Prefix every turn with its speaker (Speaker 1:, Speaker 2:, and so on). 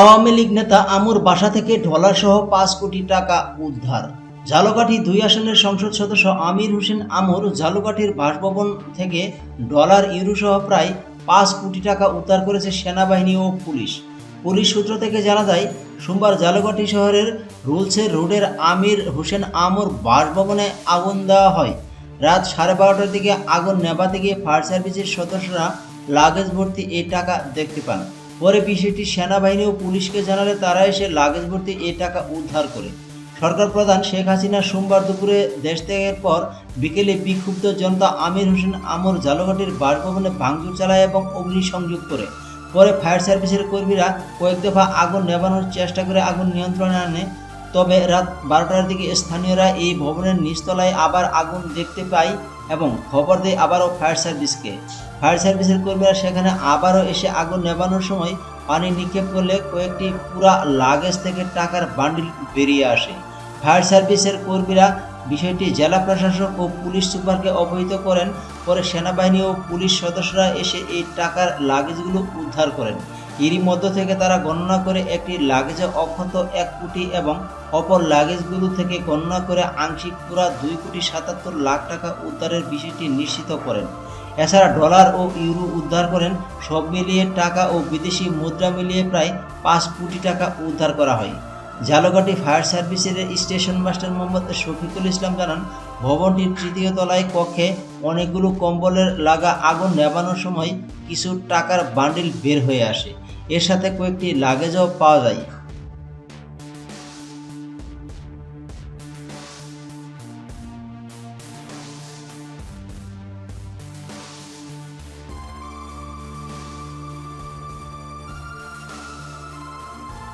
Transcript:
Speaker 1: আওয়ামী লীগ নেতা আমুর বাসা থেকে ডলারসহ পাঁচ কোটি টাকা উদ্ধার। ঝালকাঠি দুই আসনের সংসদ সদস্য আমির হোসেন আমুর ঝালকাঠির বাসভবন থেকে ডলার ইউরোসহ প্রায় পাঁচ কোটি টাকা উদ্ধার করেছে সেনাবাহিনী ও পুলিশ। পুলিশ সূত্র থেকে জানা যায়, সোমবার ঝালকাঠি শহরের রুলসের রোডের আমির হোসেন আমর বাসভবনে আগুন দেওয়া হয়। রাত সাড়ে বারোটার দিকে আগুন নেভাতে গিয়ে ফায়ার সার্ভিসের সদস্যরা লাগেজ ভর্তি এই টাকা দেখতে পান। পরে বিষয়টি সেনাবাহিনী ও পুলিশকে জানালে তারা এসে লাগেজ ভর্তি এই টাকা উদ্ধার করে। সরকার প্রধান শেখ হাসিনা সোমবার দুপুরে দেশ ত্যাগের পর বিকেলে বিক্ষুব্ধ জনতা আমির হোসেন আমর ঝালকাঠির বাসভবনে ভাঙচুর চালায় এবং অগ্নিসংযোগ করে। পরে ফায়ার সার্ভিসের কর্মীরা কয়েক দফা আগুন নেভানোর চেষ্টা করে আগুন নিয়ন্ত্রণে আনে। তবে রাত বারোটার দিকে স্থানীয়রা এই ভবনের নিচতলায় আবার আগুন দেখতে পায় এবং খবর দেয় আবারও ফায়ার সার্ভিসকে। ফায়ার সার্ভিসের কর্মীরা সেখানে আবারও এসে আগুন নেভানোর সময় পানি নিক্ষেপ করলে কয়েকটি পুরা লাগেজ থেকে টাকার বান্ডিল বেরিয়ে আসে। ফায়ার সার্ভিসের কর্মীরা বিষয়টি জেলা প্রশাসক ও পুলিশ সুপারকে অবহিত করেন। পরে সেনাবাহিনী ও পুলিশ সদস্যরা এসে এই টাকার লাগেজগুলো উদ্ধার করেন। এরই মধ্য থেকে তারা গণনা করে একটি লাগেজে অক্ষত এক কোটি এবং অপর লাগেজগুলো থেকে গণনা করে আংশিক পুরা দুই কোটি সাতাত্তর লাখ টাকা উদ্ধারের বিষয়টি নিশ্চিত করেন। এছাড়া ডলার ও ইউরো উদ্ধার করেন। সব মিলিয়ে টাকা ও বিদেশি মুদ্রা মিলিয়ে প্রায় পাঁচ কোটি টাকা উদ্ধার করা হয়। ঝালকাঠি ফায়ার সার্ভিসের স্টেশন মাস্টার মোহাম্মদ শফিকুল ইসলাম জানান, ভবনটির তৃতীয় তলায় কক্ষে অনেকগুলো কম্বলের লাগা আগুন নেভানোর সময় কিছু টাকার বান্ডিল বের হয়ে আসে। এর সাথে কয়েকটি লাগেজও পাওয়া যায়।